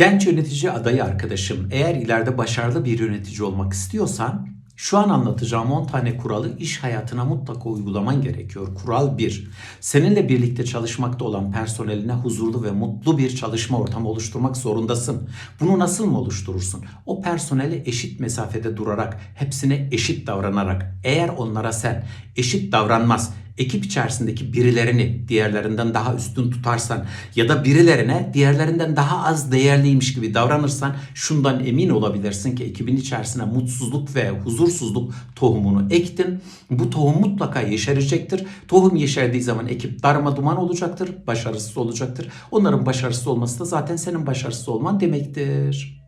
Genç yönetici adayı arkadaşım, eğer ileride başarılı bir yönetici olmak istiyorsan şu an anlatacağım 10 tane kuralı iş hayatına mutlaka uygulaman gerekiyor. Kural 1. Seninle birlikte çalışmakta olan personeline huzurlu ve mutlu bir çalışma ortamı oluşturmak zorundasın. Bunu nasıl mı oluşturursun? O personele eşit mesafede durarak, hepsine eşit davranarak. Eğer onlara sen eşit davranmaz, ekip içerisindeki birilerini diğerlerinden daha üstün tutarsan ya da birilerine diğerlerinden daha az değerliymiş gibi davranırsan şundan emin olabilirsin ki ekibin içerisine mutsuzluk ve huzursuzluk tohumunu ektin. Bu tohum mutlaka yeşerecektir. Tohum yeşerdiği zaman ekip darma duman olacaktır, başarısız olacaktır. Onların başarısız olması da zaten senin başarısız olman demektir.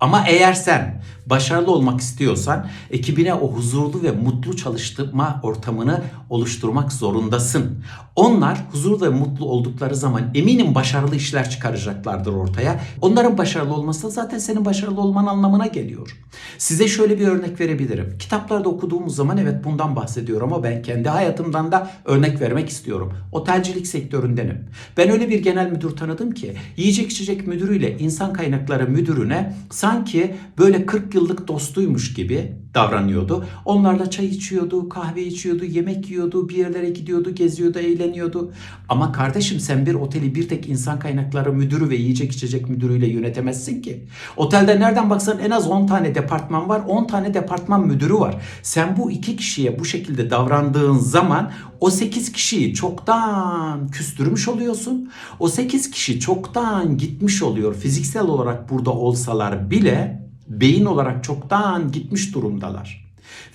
Ama eğer sen başarılı olmak istiyorsan ekibine o huzurlu ve mutlu çalıştırma ortamını oluşturmak zorundasın. Onlar huzurlu ve mutlu oldukları zaman eminim başarılı işler çıkaracaklardır ortaya. Onların başarılı olması da zaten senin başarılı olman anlamına geliyor. Size şöyle bir örnek verebilirim. Kitaplarda okuduğumuz zaman evet bundan bahsediyorum ama ben kendi hayatımdan da örnek vermek istiyorum. Otelcilik sektöründenim. Ben öyle bir genel müdür tanıdım ki yiyecek içecek müdürüyle insan kaynakları müdürüne sanki böyle 40 yıllık dostuymuş gibi davranıyordu. Onlarla çay içiyordu, kahve içiyordu, yemek yiyordu, bir yerlere gidiyordu, geziyordu, eğleniyordu. Ama kardeşim sen bir oteli bir tek insan kaynakları müdürü ve yiyecek içecek müdürüyle yönetemezsin ki. Otelde nereden baksan en az 10 tane departman var, 10 tane departman müdürü var. Sen bu iki kişiye bu şekilde davrandığın zaman o 8 kişiyi çoktan küstürmüş oluyorsun. O 8 kişi çoktan gitmiş oluyor. Fiziksel olarak burada olsalar bile beyin olarak çoktan gitmiş durumdalar.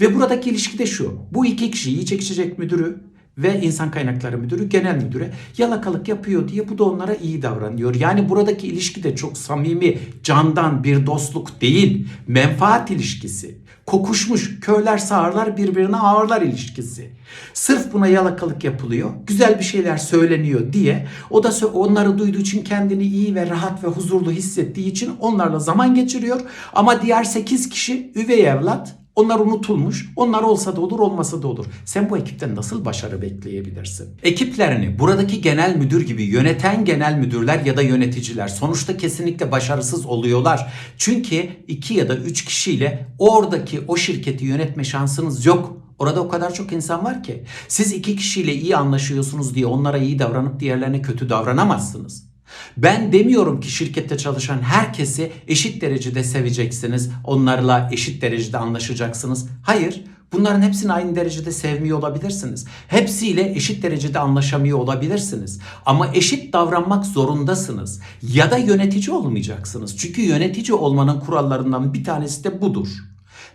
Ve buradaki ilişki de şu. Bu iki kişi yiyecek içecek müdürü ve insan kaynakları müdürü genel müdüre yalakalık yapıyor diye bu da onlara iyi davranıyor. Yani buradaki ilişki de çok samimi, candan bir dostluk değil, menfaat ilişkisi. Kokuşmuş köyler sağırlar birbirine ağırlar ilişkisi. Sırf buna yalakalık yapılıyor, güzel bir şeyler söyleniyor diye o da onları duyduğu için kendini iyi ve rahat ve huzurlu hissettiği için onlarla zaman geçiriyor. Ama diğer 8 kişi üvey evlat, onlar unutulmuş. Onlar olsa da olur, olmasa da olur. Sen bu ekipten nasıl başarı bekleyebilirsin? Ekiplerini buradaki genel müdür gibi yöneten genel müdürler ya da yöneticiler sonuçta kesinlikle başarısız oluyorlar. Çünkü iki ya da üç kişiyle oradaki o şirketi yönetme şansınız yok. Orada o kadar çok insan var ki. Siz iki kişiyle iyi anlaşıyorsunuz diye onlara iyi davranıp diğerlerine kötü davranamazsınız. Ben demiyorum ki şirkette çalışan herkesi eşit derecede seveceksiniz. Onlarla eşit derecede anlaşacaksınız. Hayır. Bunların hepsini aynı derecede sevmiyor olabilirsiniz. Hepsiyle eşit derecede anlaşamıyor olabilirsiniz. Ama eşit davranmak zorundasınız. Ya da yönetici olmayacaksınız. Çünkü yönetici olmanın kurallarından bir tanesi de budur.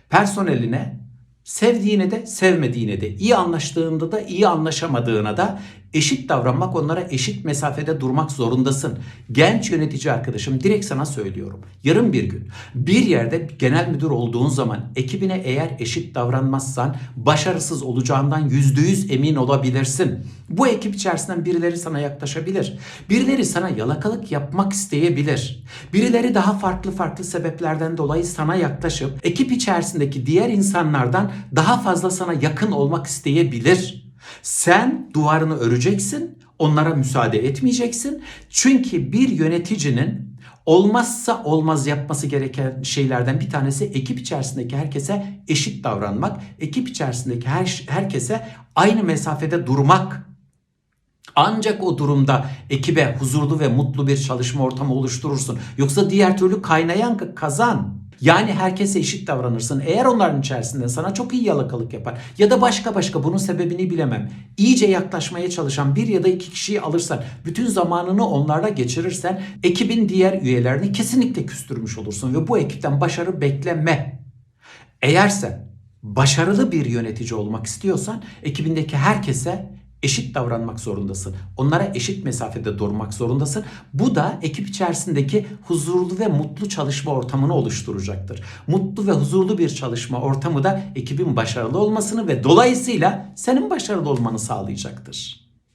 Personeline sevdiğine de sevmediğine de iyi anlaştığında da iyi anlaşamadığına da eşit davranmak onlara eşit mesafede durmak zorundasın. Genç yönetici arkadaşım direkt sana söylüyorum. Yarın bir gün bir yerde genel müdür olduğun zaman ekibine eğer eşit davranmazsan başarısız olacağından yüzde yüz emin olabilirsin. Bu ekip içerisinden birileri sana yaklaşabilir. Birileri sana yalakalık yapmak isteyebilir. Birileri daha farklı farklı sebeplerden dolayı sana yaklaşıp ekip içerisindeki diğer insanlardan daha fazla sana yakın olmak isteyebilir. Sen duvarını öreceksin, onlara müsaade etmeyeceksin. Çünkü bir yöneticinin olmazsa olmaz yapması gereken şeylerden bir tanesi ekip içerisindeki herkese eşit davranmak, ekip içerisindeki her, herkese aynı mesafede durmak. Ancak o durumda ekibe huzurlu ve mutlu bir çalışma ortamı oluşturursun. Yoksa diğer türlü kaynayan kazan. Yani herkese eşit davranırsın. Eğer onların içerisinde sana çok iyi yalakalık yapar ya da başka başka bunun sebebini bilemem. İyice yaklaşmaya çalışan bir ya da iki kişiyi alırsan, bütün zamanını onlarla geçirirsen ekibin diğer üyelerini kesinlikle küstürmüş olursun ve bu ekipten başarı bekleme. Eğer sen başarılı bir yönetici olmak istiyorsan ekibindeki herkese eşit davranmak zorundasın. Onlara eşit mesafede durmak zorundasın. Bu da ekip içerisindeki huzurlu ve mutlu çalışma ortamını oluşturacaktır. Mutlu ve huzurlu bir çalışma ortamı da ekibin başarılı olmasını ve dolayısıyla senin başarılı olmanı sağlayacaktır.